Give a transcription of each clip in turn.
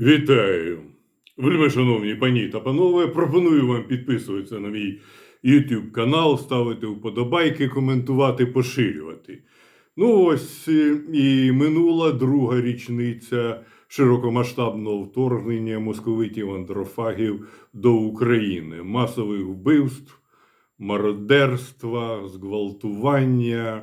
Вітаю! Вельми шановні пані та панове, пропоную вам підписуватися на мій YouTube канал, ставити вподобайки, коментувати, поширювати. Ну ось е, і минула друга річниця широкомасштабного вторгнення московитів андрофагів до України, масових вбивств, мародерства, зґвалтування,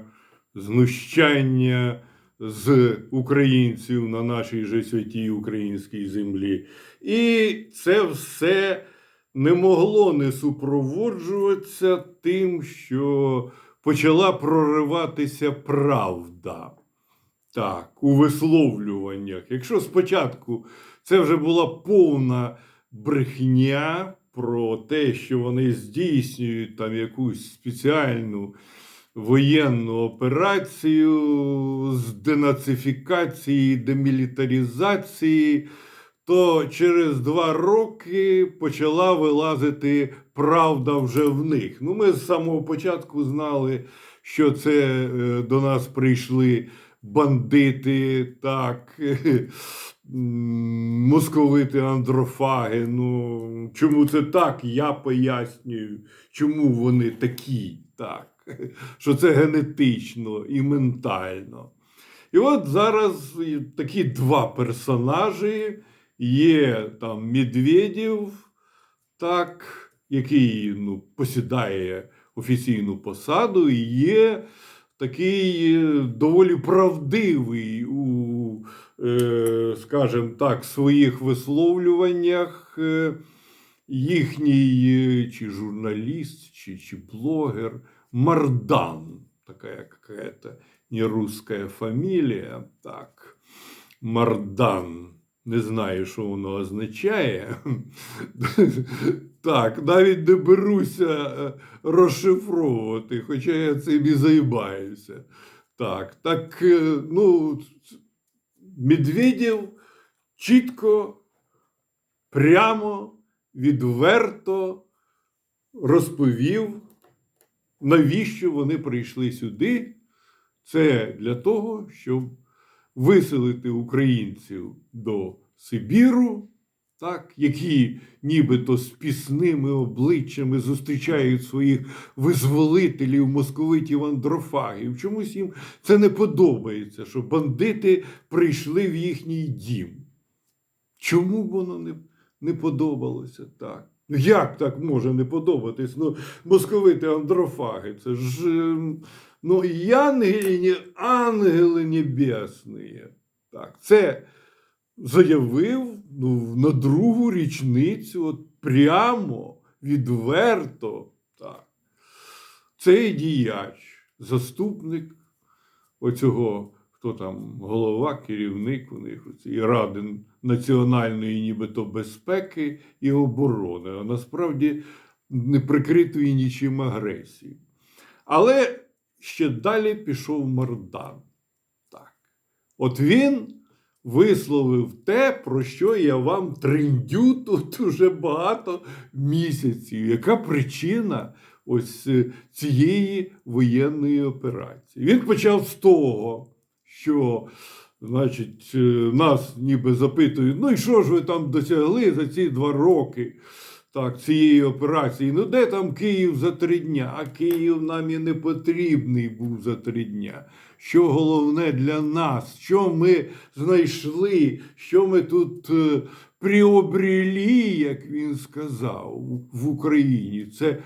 знущання з українців на нашій же святій українській землі. І це все не могло не супроводжуватися тим, що почала прориватися правда. Так, у висловлюваннях. Якщо спочатку це вже була повна брехня про те, що вони здійснюють там якусь спеціальну воєнну операцію з денацифікації, демілітаризації, то через два роки почала вилазити правда вже в них. Ну, ми з самого початку знали, що це е, до нас прийшли бандити, так, московити андрофаги. Ну, чому це так? Я пояснюю, чому вони такі, так, що це генетично і ментально. І от зараз такі два персонажі. Є там Медведєв, так, який ну, посідає офіційну посаду, і є такий е, доволі правдивий у, е, скажімо так, своїх висловлюваннях е, їхній чи журналіст, чи, чи блогер Мардан, такая какая-то нерусская фамілія, так, Мардан. Не знаю, що воно означає. Так, навіть не беруся е, розшифровувати, хоча я цим і займаюся. Так, так, е, ну, Медведєв чітко, прямо, відверто розповів, навіщо вони прийшли сюди. Це для того, щоб виселити українців до Сибіру, так, які нібито з пісними обличчями зустрічають своїх визволителів, московитів, андрофагів. Чомусь їм це не подобається, що бандити прийшли в їхній дім. Чому воно не, не подобалося так? Ну, Як так може не подобатись? Ну, московити андрофаги, це ж ем, ну, і не ангели небесні. Так, це заявив ну, на другу річницю, от прямо, відверто. Так. Цей діяч, заступник оцього, хто там, голова, керівник у них, цієї Ради національної нібито безпеки і оборони, а насправді не прикритої нічим агресії. Але ще далі пішов Мардан. Так. От він висловив те, про що я вам триндю тут уже багато місяців. Яка причина ось е, цієї воєнної операції? Він почав з того, що. Значить, е, нас ніби запитують, ну і що ж ви там досягли за ці два роки так, цієї операції? Ну, де там Київ за три дня? А Київ нам і не потрібний був за три дня. Що головне для нас, що ми знайшли, що ми тут е, приобрели, як він сказав, в Україні. Це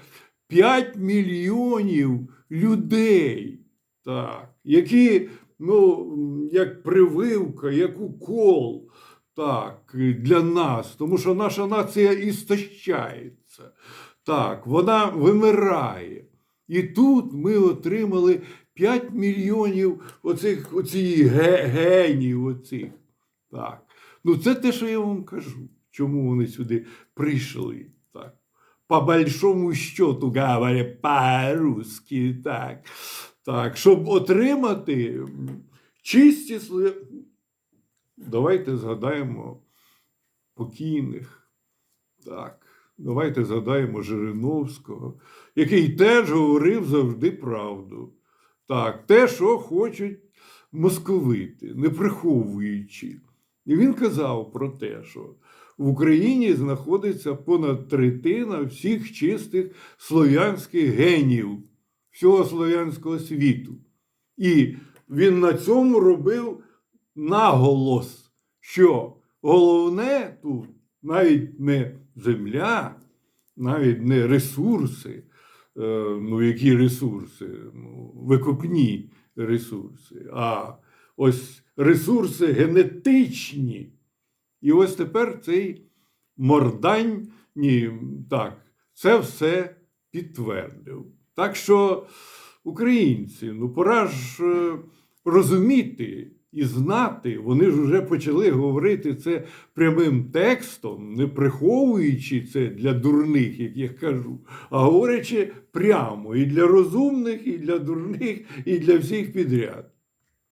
5 мільйонів людей, так, які ну, як прививка, як укол так, для нас, тому що наша нація істощається. Так, вона вимирає. І тут ми отримали 5 мільйонів оцих, оцих генів. Оцих. Так. Ну, це те, що я вам кажу. Чому вони сюди прийшли. По большому счету, говоря по-русски, так. Так, щоб отримати чисті слова. Давайте згадаємо покійних. Так, давайте згадаємо Жириновського, який теж говорив завжди правду. Так, те, що хочуть московити, не приховуючи. І він казав про те, що в Україні знаходиться понад третина всіх чистих слов'янських генів всього слов'янського світу. І він на цьому робив наголос, що головне тут навіть не земля, навіть не ресурси, е, ну які ресурси, ну, викопні ресурси, а ось ресурси генетичні. І ось тепер цей мордань, ні, так, це все підтвердив. Так що, українці, ну пора ж е, розуміти і знати, вони ж вже почали говорити це прямим текстом, не приховуючи це для дурних, як я кажу, а говорячи прямо і для розумних, і для дурних, і для всіх підряд.